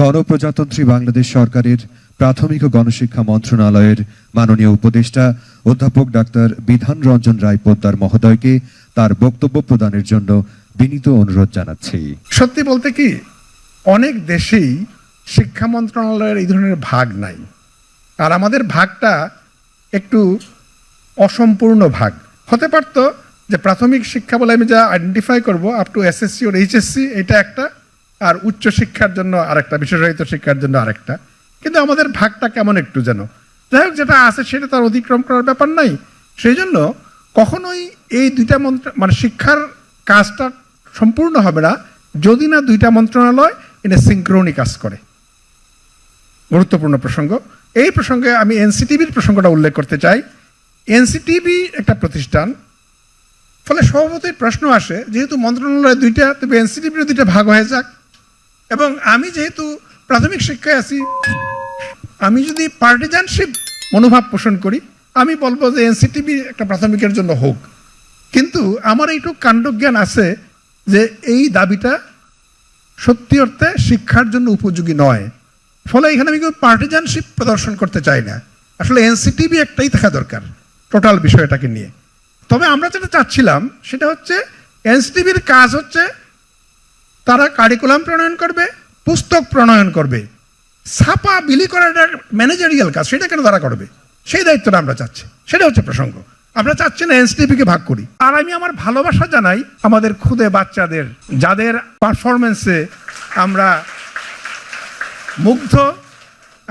গণপ্রজাতন্ত্রী বাংলাদেশ সরকারের প্রাথমিক ও গণশিক্ষা মন্ত্রণালয়ের মাননীয় উপদেষ্টা অধ্যাপক ডাক্তার বিধান রঞ্জন রায় পোদ্দার মহোদয়কে তার বক্তব্য প্রদানের জন্য বিনীত অনুরোধ জানাচ্ছি। সত্যি বলতে কি, অনেক দেশেই শিক্ষা মন্ত্রণালয়ের এই ধরনের ভাগ নাই। আর আমাদের ভাগটা একটু অসম্পূর্ণ ভাগ। হতে পারত যে প্রাথমিক শিক্ষা বলে আমি যা আইডেন্টিফাই করব up to SSC or HSC এটা একটা আর উচ্চ শিক্ষার জন্য আরেকটা, বিশেষায়িত শিক্ষার জন্য আরেকটা। কিন্তু আমাদের ভাগটা কেমন একটু যেন যাই হোক, যেটা আছে সেটা তার অতিক্রম করার ব্যাপার নাই। সেই জন্য কখনোই এই দুইটা মন্ত্র মানে শিক্ষার কাজটা সম্পূর্ণ হবে না যদি না দুইটা মন্ত্রণালয় এটা সিঙ্ক্রোনি কাজ করে। গুরুত্বপূর্ণ প্রসঙ্গ। এই প্রসঙ্গে আমি এনসিটিভির প্রসঙ্গটা উল্লেখ করতে চাই। এনসিটিভি একটা প্রতিষ্ঠান, ফলে স্বভাবতই প্রশ্ন আসে, যেহেতু মন্ত্রণালয় দুইটা, তবে এনসিটিভির দুইটা ভাগ হয়ে যাক। এবং আমি যেহেতু প্রাথমিক শিক্ষায় আছি, আমি যদি পার্টিজানশিপ মনোভাব পোষণ করি, আমি বলব যে এনসিটিভি একটা প্রাথমিকের জন্য হোক। কিন্তু আমার এইটুকু কাণ্ডজ্ঞান আছে যে এই দাবিটা সত্যি অর্থে শিক্ষার জন্য উপযোগী নয়। ফলে এখানে আমি কেউ পার্টিজানশিপ প্রদর্শন করতে চাই না। আসলে এনসিটিভি একটাই থাকা দরকার টোটাল বিষয়টাকে নিয়ে। তবে আমরা যেটা চাচ্ছিলাম, সেটা হচ্ছে এনসিটিভির কাজ হচ্ছে তারা কারিকুলাম প্রণয়ন করবে, পুস্তক প্রণয়ন করবে, ছাপা বিলি করাটা ম্যানেজারিয়াল কাজ, সেটা কেন তারা করবে? সেই দায়িত্বটা আমরা চাচ্ছি। সেটা হচ্ছে প্রসঙ্গ। আমরা চাচ্ছি না এনসিডিপিকে ভাগ করি। আর আমি আমার ভালোবাসা জানাই আমাদের খুদে বাচ্চাদের, যাদের পারফরমেন্সে আমরা মুগ্ধ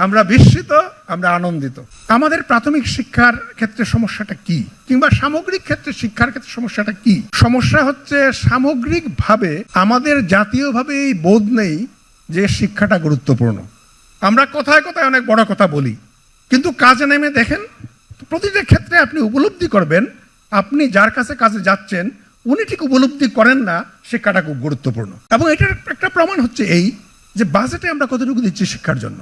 আমরা বিস্মিত, আমরা আনন্দিত। আমাদের প্রাথমিক শিক্ষার ক্ষেত্রে সমস্যাটা কি? কিংবা সামগ্রিক ক্ষেত্রে শিক্ষার ক্ষেত্রে সমস্যাটা কি? সমস্যা হচ্ছে সামগ্রিকভাবে আমাদের জাতীয়ভাবে এই বোধ নেই যে শিক্ষাটা গুরুত্বপূর্ণ। আমরা কথায় কথায় অনেক বড় কথা বলি, কিন্তু কাজে নেমে দেখেন, প্রতিটা ক্ষেত্রে আপনি উপলব্ধি করবেন, আপনি যার কাছে কাজে যাচ্ছেন, উনি ঠিক উপলব্ধি করেন না, শিক্ষাটা খুব গুরুত্বপূর্ণ। এবং এটার একটা প্রমাণ হচ্ছে এই যে বাজেটে আমরা কতটুকু দিচ্ছি শিক্ষার জন্য।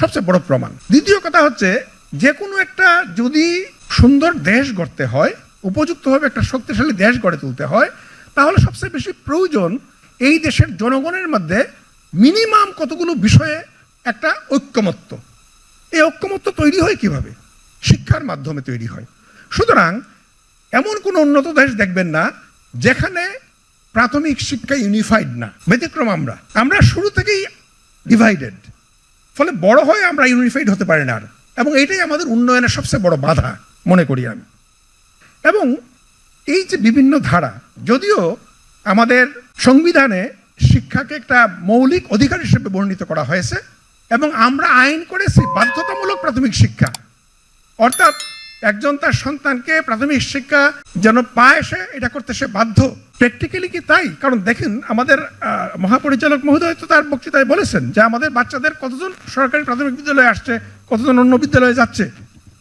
সবচেয়ে বড় প্রমাণ। দ্বিতীয় কথা হচ্ছে যে কোনো একটা যদি সুন্দর দেশ গড়তে হয় উপযুক্তভাবে একটা শক্তিশালী দেশ গড়ে তুলতে হয়, তাহলে সবচেয়ে বেশি প্রয়োজন এই দেশের জনগণের মধ্যে মিনিমাম কতগুলো বিষয়ে একটা ঐক্যমত্য। এই ঐক্যমত্য তৈরি হয় কীভাবে? শিক্ষার মাধ্যমে তৈরি হয়। সুতরাং, এমন কোনো উন্নত দেশ দেখবেন না, যেখানে প্রাথমিক শিক্ষা ইউনিফাইড না। ব্যতিক্রম আমরা। আমরা শুরু থেকেই ডিভাইডেড ফলে বড় হয়ে আমরা ইউনিফাইড হতে পারি না আর। এবং এইটাই আমাদের উন্নয়নের সবচেয়ে বড় বাধা, মনে করি আমি। এবং এই যে বিভিন্ন ধারা, যদিও আমাদের সংবিধানে শিক্ষাকে একটা মৌলিক অধিকার হিসেবে বর্ণিত করা হয়েছে, এবং আমরা আইন করেছি বাধ্যতামূলক প্রাথমিক শিক্ষা। অর্থাৎ একজন তার সন্তানকে প্রাথমিক শিক্ষা যেন পায় সে, এটা করতে সে বাধ্য। প্র্যাকটিক্যালি কি তাই? কারণ দেখেন, আমাদের মহাপরিচালক মহোদয় তো তার বক্তৃতায় বলেছেন যে আমাদের বাচ্চাদের কতজন সরকারি প্রাথমিক বিদ্যালয়ে আসছে, কতজন অন্য বিদ্যালয়ে যাচ্ছে।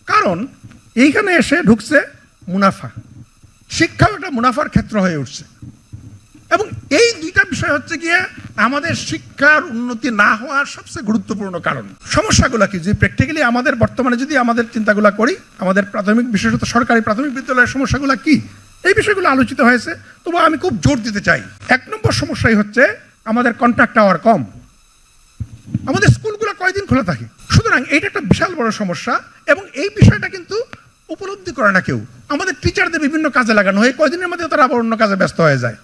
কারণ এইখানে এসে ঢুকছে মুনাফা। শিক্ষাও একটা মুনাফার ক্ষেত্র হয়ে উঠছে। এবং এই দুইটা বিষয় হচ্ছে গিয়ে আমাদের শিক্ষার উন্নতি না হওয়ার সবচেয়ে গুরুত্বপূর্ণ কারণ। সমস্যাগুলো কি? যে প্র্যাকটিক্যালি আমাদের বর্তমানে যদি আমাদের চিন্তাগুলো করি, আমাদের প্রাথমিক, বিশেষত সরকারি প্রাথমিক বিদ্যালয়ের সমস্যাগুলো কি? এই বিষয়গুলো আলোচিত হয়েছে। তবু আমি খুব জোর দিতে চাই। এক নম্বর সমস্যাই হচ্ছে আমাদের কন্ট্রাক্ট আওয়ার কম। আমাদের স্কুলগুলো কয়দিন খোলা থাকে? সুতরাং এইটা একটা বিশাল বড় সমস্যা এবং এই বিষয়টা কিন্তু উপলব্ধি করে না কেউ। আমাদের টিচারদের বিভিন্ন কাজে লাগানো হয়, কয়দিনের মধ্যে তারা আবার অন্য কাজে ব্যস্ত হয়ে যায়।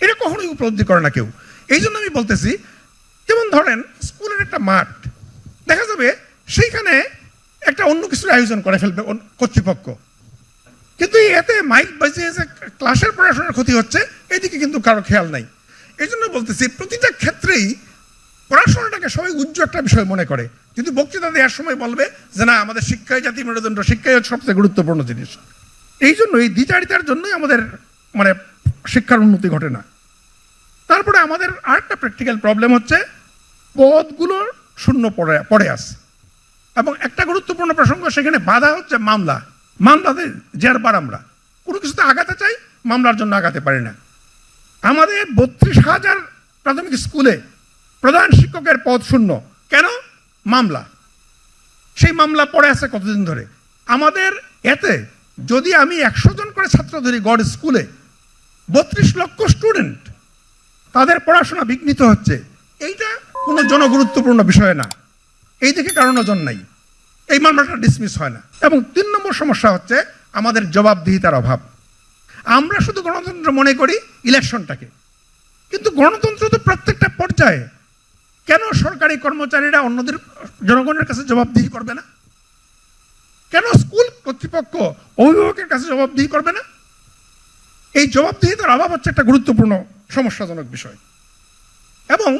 এটা কখনোই উপলব্ধি করে না কেউ। এই জন্য আমি বলতেছি, যেমন ধরেন স্কুলের একটা মাঠ, দেখা যাবে সেইখানে একটা অন্য কিছুর আয়োজন করে ফেলবে কর্তৃপক্ষ। কিন্তু এতে মাইক বাজিয়ে যে ক্লাসের পড়াশোনার ক্ষতি হচ্ছে, এদিকে কিন্তু কারও খেয়াল নাই। এই জন্য বলতেছি, প্রতিটা ক্ষেত্রেই পড়াশোনাটাকে সবাই উজ্জ্বল একটা বিষয় মনে করে। কিন্তু বক্তৃতা দেওয়ার সময় বলবে যে, না, আমাদের শিক্ষাই জাতি মেরুদণ্ড শিক্ষাই হচ্ছে সবচেয়ে গুরুত্বপূর্ণ জিনিস। এই জন্য এই দ্বিচারিতার জন্যই আমাদের মানে শিক্ষার উন্নতি ঘটে না। তারপরে আমাদের আরেকটা প্র্যাকটিক্যাল প্রবলেম হচ্ছে পদগুলোর শূন্য পড়ে পড়ে আছে। এবং একটা গুরুত্বপূর্ণ প্রসঙ্গ, সেখানে বাধা হচ্ছে মামলা। মামলাতে জেরবার আমরা। কোনো কিছুতে আগাতে চাই, মামলার জন্য আগাতে পারি না। আমাদের বত্রিশ হাজার প্রাথমিক স্কুলে প্রধান শিক্ষকের পদ শূন্য। কেন? মামলা। সেই মামলা পড়ে আছে কতদিন ধরে। আমাদের এতে যদি আমি একশো জন করে ছাত্র ধরি গড স্কুলে, বত্রিশ লক্ষ স্টুডেন্ট তাদের পড়াশোনা বিঘ্নিত হচ্ছে। এইটা কোনো জনগুরুত্বপূর্ণ বিষয় না। এই দিকে কারও নজর নাই। এই মামলাটা ডিসমিস হয় না। এবং তিন নম্বর সমস্যা হচ্ছে আমাদের জবাবদিহিতার অভাব। আমরা শুধু গণতন্ত্র মনে করি ইলেকশনটাকে। কিন্তু গণতন্ত্র তো প্রত্যেকটা পর্যায়ে। কেন সরকারি কর্মচারীরা অন্যদের জনগণের কাছে জবাবদিহি করবে না? কেন স্কুল কর্তৃপক্ষ অভিভাবকের কাছে জবাবদিহি করবে না? এই জবাবদিহিতার অভাব হচ্ছে একটা গুরুত্বপূর্ণ সমস্যাজনক বিষয়। এবং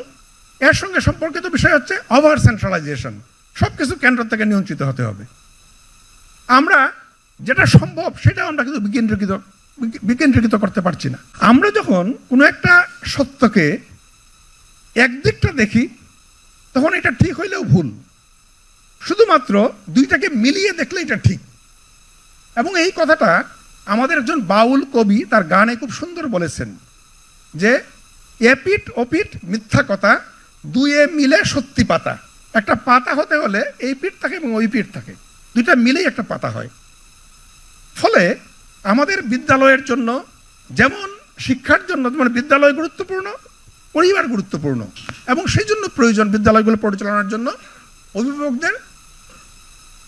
এর সঙ্গে সম্পর্কিত বিষয় হচ্ছে ওভার সেন্ট্রালাইজেশন সব কিছু কেন্দ্র থেকে নিয়ন্ত্রিত হতে হবে। আমরা যেটা সম্ভব সেটা আমরা কিন্তু বিকেন্দ্রীকৃত বিকেন্দ্রীকৃত করতে পারছি না। আমরা যখন কোনো একটা সত্যকে একদিকটা দেখি, তখন এটা ঠিক হইলেও ভুল। শুধুমাত্র দুইটাকে মিলিয়ে দেখলে এটা ঠিক। এবং এই কথাটা আমাদের একজন বাউল কবি তার গানে খুব সুন্দর বলেছেন যে এপিট ওপিট মিথ্যা কথা, দুয়ে মিলে সত্যি পাতা। একটা পাতা হতে হলে এই পিঠ থাকে এবং ওই পিঠ থাকে। দুইটা মিলেই একটা পাতা হয়। ফলে আমাদের বিদ্যালয়ের জন্য যেমন শিক্ষার জন্য মানে বিদ্যালয় গুরুত্বপূর্ণ, পরিবার গুরুত্বপূর্ণ এবং সেই জন্য প্রয়োজন বিদ্যালয়গুলো পরিচালনার জন্য অভিভাবকদের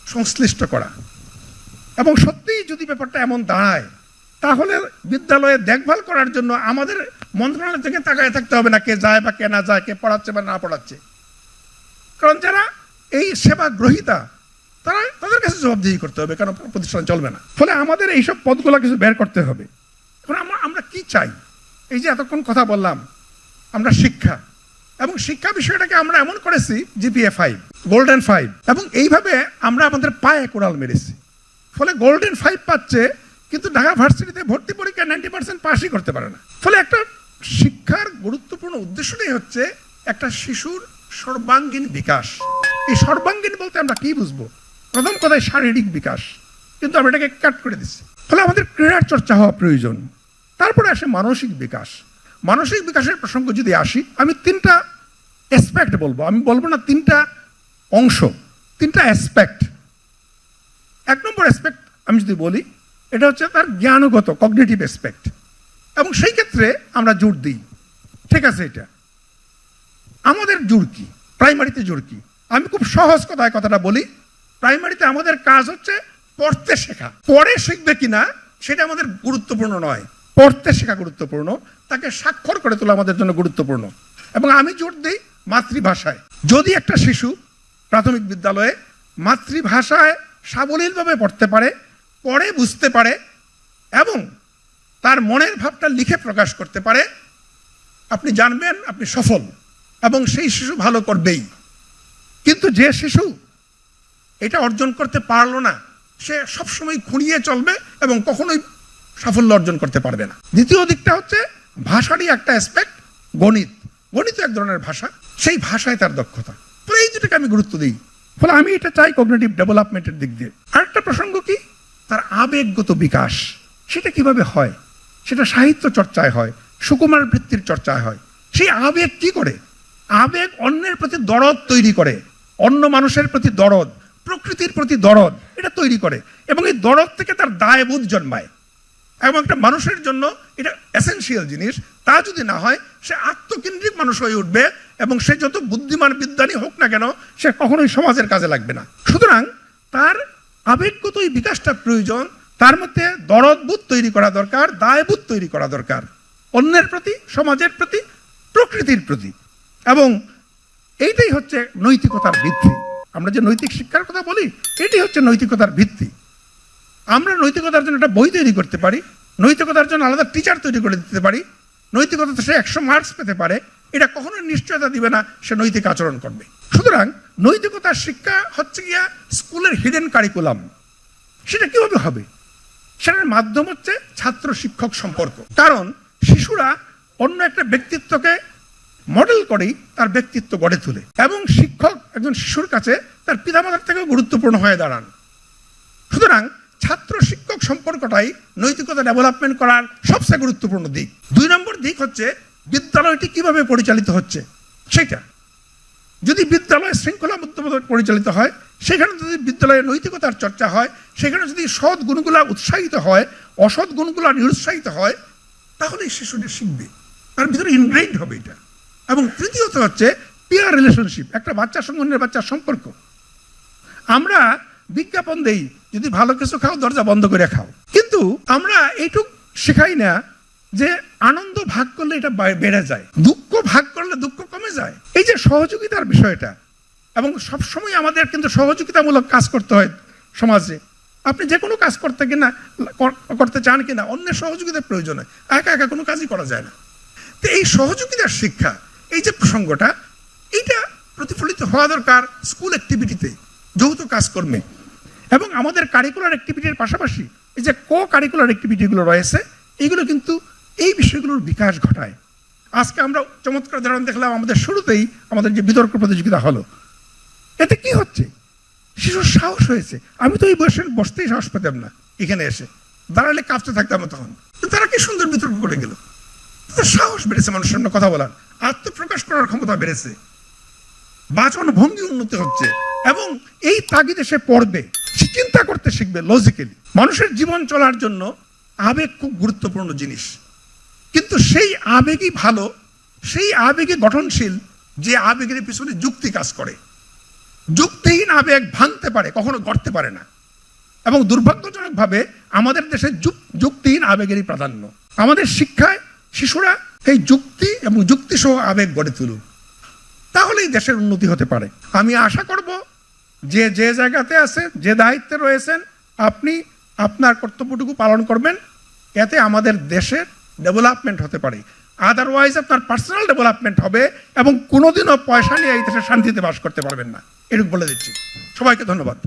সংশ্লিষ্ট করা। এবং সত্যিই যদি ব্যাপারটা এমন দাঁড়ায়, তাহলে বিদ্যালয়ে দেখভাল করার জন্য আমাদের মন্ত্রণালয় থেকে তাকায় থাকতে হবে না কে যায় বা কে না যায়, কে পড়াচ্ছে বা না পড়াচ্ছে। কারণ যারা এই সেবা গ্রহীতা তারা তাদের কাছে জবাবদিহি করতে হবে, কারণ প্রতিষ্ঠান চলবে না। ফলে আমাদের এইসব পদগুলো কিছু বের করতে হবে। এখন আমরা আমরা কি চাই? এই যে এতক্ষণ কথা বললাম, আমরা শিক্ষা। এবং শিক্ষা বিষয়টাকে আমরা এমন করেছি, জিপিএ ফাইভ, গোল্ডেন ফাইভ। এবং এইভাবে আমরা আমাদের পায়ে কোড়াল মেরেছি। ফলে গোল্ডেন ফাইভ পাচ্ছে, কিন্তু ঢাকা ভার্সিটিতে ভর্তি পরীক্ষা নাইনটি পার্সেন্ট পাসই করতে পারে না। ফলে একটা শিক্ষার গুরুত্বপূর্ণ উদ্দেশ্যটাই হচ্ছে একটা শিশুর সর্বাঙ্গীন বিকাশ। এই সর্বাঙ্গীন বলতে আমরা কি বুঝব? প্রথম কথায় শারীরিক বিকাশ। কিন্তু আমরা এটাকে কাট করে দিচ্ছি। ফলে আমাদের ক্রীড়ার চর্চা হওয়া প্রয়োজন। তারপরে আসে মানসিক বিকাশ। মানসিক বিকাশের প্রসঙ্গ যদি আসি, আমি তিনটা অ্যাসপেক্ট বলব। আমি বলব না তিনটা অংশ, তিনটা অ্যাসপেক্ট এক নম্বর অ্যাসপেক্ট আমি যদি বলি, এটা হচ্ছে তার জ্ঞানগত কগনিটিভ অ্যাসপেক্ট এবং সেই ক্ষেত্রে আমরা জোর দিই। ঠিক আছে এটা। আমাদের জোর কি? প্রাইমারিতে জোর কি? আমি খুব সহজ কথায় কথাটা বলি, প্রাইমারিতে আমাদের কাজ হচ্ছে পড়তে শেখা। পড়ে শিখবে কিনা সেটা আমাদের গুরুত্বপূর্ণ নয়। পড়তে শেখা গুরুত্বপূর্ণ, তাকে স্বাক্ষর করে তোলা আমাদের জন্য গুরুত্বপূর্ণ। এবং আমি জোর দিই মাতৃভাষায়। যদি একটা শিশু প্রাথমিক বিদ্যালয়ে মাতৃভাষায় সাবলীলভাবে পড়তে পারে, পড়ে বুঝতে পারে, এবং তার মনের ভাবটা লিখে প্রকাশ করতে পারে, আপনি জানবেন, আপনি সফল। এবং সেই শিশু ভালো করবেই। কিন্তু যে শিশু এটা অর্জন করতে পারল না, সে সবসময় খুঁড়িয়ে চলবে এবং কখনোই সাফল্য অর্জন করতে পারবে না। দ্বিতীয় দিকটা হচ্ছে ভাষারই একটা অ্যাসপেক্ট গণিত। গণিত এক ধরনের ভাষা, সেই ভাষায় তার দক্ষতা। ফলে এই দুটাকে আমি গুরুত্ব দিই। ফলে আমি এটা চাই কগনেটিভ ডেভেলপমেন্টের দিক দিয়ে। আরেকটা প্রসঙ্গ কি? তার আবেগগত বিকাশ, সেটা কীভাবে হয়? সেটা সাহিত্য চর্চায় হয়, সুকুমার বৃত্তির চর্চায় হয়। সেই আবেগ কি করে? আবেগ অন্যের প্রতি দরদ তৈরি করে, অন্য মানুষের প্রতি দরদ, প্রকৃতির প্রতি দরদ, এটা তৈরি করে এবং এই দরদ থেকে তার দায়বোধ জন্মায়। এবং একটা মানুষের জন্য এটা এসেনশিয়াল জিনিস, তা যদি না হয়, সে আত্মকেন্দ্রিক মানুষ হয়ে উঠবে এবং সে যত বুদ্ধিমান বিদ্যানী হোক না কেন, সে কখনোই সমাজের কাজে লাগবে না। সুতরাং তার আবেগগত এই বিকাশটা প্রয়োজন, তার মধ্যে দরদবোধ তৈরি করা দরকার, দায়বোধ তৈরি করা দরকার, অন্যের প্রতি, সমাজের প্রতি, প্রকৃতির প্রতি। এবং এইটাই হচ্ছে নৈতিকতার ভিত্তি। আমরা যে নৈতিক শিক্ষার কথা বলি এটি হচ্ছে নৈতিকতার ভিত্তি। আমরা নৈতিকতার জন্য একটা বই তৈরি করতে পারি, নৈতিকতার জন্য আলাদা টিচার তৈরি করে দিতে পারি নৈতিকতাতে সে একশো মার্কস পেতে পারে, এটা কখনোই নিশ্চয়তা দিবে না, সে নৈতিক আচরণ করবে। সুতরাং নৈতিকতার শিক্ষা হচ্ছে গিয়া স্কুলের হিডেন কারিকুলাম সেটা কীভাবে হবে? সেটার মাধ্যম হচ্ছে ছাত্র শিক্ষক সম্পর্ক। কারণ শিশুরা অন্য একটা ব্যক্তিত্বকে মডেল করেই তার ব্যক্তিত্ব গড়ে তোলে এবং শিক্ষক একজন শিশুর কাছে তার পিতামাতার থেকেও গুরুত্বপূর্ণ হয়ে দাঁড়ান। সুতরাং ছাত্র শিক্ষক সম্পর্কটাই নৈতিকতা ডেভেলপমেন্ট করার সবচেয়ে গুরুত্বপূর্ণ দিক। দুই নম্বর দিক হচ্ছে বিদ্যালয়টি কীভাবে পরিচালিত হচ্ছে? সেটা যদি বিদ্যালয় শৃঙ্খলাবদ্ধভাবে পরিচালিত হয়, সেখানে যদি বিদ্যালয়ে নৈতিকতার চর্চা হয়, সেখানে যদি সৎ গুণগুলা উৎসাহিত হয়, অসৎ গুণগুলা নিরুৎসাহিত হয় তাহলে শিশুটি শিখবে। তার ভিতরে ইনগ্রেইড হবে এটা। এবং তৃতীয়ত হচ্ছে পিয়ার রিলেশনশিপ একটা বাচ্চার সঙ্গে অন্যের বাচ্চার সম্পর্ক। আমরা বিজ্ঞাপন দেই, যদি ভালো কিছু খাও, দরজা বন্ধ করে খাও। কিন্তু আমরা এইটুক শেখাই না যে আনন্দ ভাগ করলে এটা বেড়ে যায়। দুঃখ ভাগ করলে দুঃখ কমে যায়। এই যে সহযোগিতার বিষয়টা, এবং সবসময় আমাদের কিন্তু সহযোগিতামূলক কাজ করতে হয় সমাজে। আপনি যে কোনো কাজ করতে কিনা করতে চান কিনা, অন্যের সহযোগিতার প্রয়োজন হয়। একা একা কোনো কাজই করা যায় না। তো এই সহযোগিতার শিক্ষা এই যে প্রসঙ্গটা, এইটা প্রতিফলিত হওয়া দরকার স্কুল অ্যাক্টিভিটিতে যৌথ কাজকর্মে। এবং আমাদের কারিকুলার অ্যাক্টিভিটির পাশাপাশি এই যে কো কারিকুলার অ্যাক্টিভিটিগুলো রয়েছে, এইগুলো কিন্তু এই বিষয়গুলোর বিকাশ ঘটায়। আজকে আমরা চমৎকার উদাহরণ দেখলাম আমাদের শুরুতেই আমাদের যে বিতর্ক প্রতিযোগিতা হলো। এতে কি হচ্ছে? শিশুর সাহস হয়েছে। আমি তো এই বয়সে বসতেই সাহস পেতাম না এখানে এসে। দাঁড়ালে কাঁপতে থাকতাম তখন। তারা কি সুন্দর বিতর্ক করে গেল? সাহস বেড়েছে মানুষের সামনে কথা বলার। আত্মপ্রকাশ করার ক্ষমতা বেড়েছে। বাচন ভঙ্গি উন্নতি হচ্ছে এবং এই তাগিদে সে পড়বে। চিন্তা করতে শিখবে লজিক্যালি মানুষের জীবন চলার জন্য আবেগ খুব গুরুত্বপূর্ণ জিনিস। কিন্তু সেই আবেগই ভালো, সেই আবেগে গঠনশীল যে আবেগের পিছনে যুক্তি কাজ করে। যুক্তিহীন আবেগ ভাঙতে পারে, কখনো গড়তে পারে না। এবং দুর্ভাগ্যজনকভাবে আমাদের দেশে যুক- যুক্তিহীন আবেগেরই প্রাধান্য। আমাদের শিক্ষায় শিশুরা এই যুক্তি এবং যুক্তিসহ আবেগ গড়ে তুলুক। তাহলেই দেশের উন্নতি হতে পারে। আমি আশা করব যে যে জায়গাতে আছে যে দায়িত্বে রয়েছেন, আপনি আপনার কর্তব্যটুকু পালন করবেন। এতে আমাদের দেশের ডেভেলপমেন্ট হতে পারে। আদারওয়াইজ আপনার পার্সোনাল ডেভেলপমেন্ট হবে এবং কোনোদিনও পয়সা নিয়ে এই দেশে শান্তিতে বাস করতে পারবেন না। এটুকু বলে দিচ্ছি। সবাইকে ধন্যবাদ।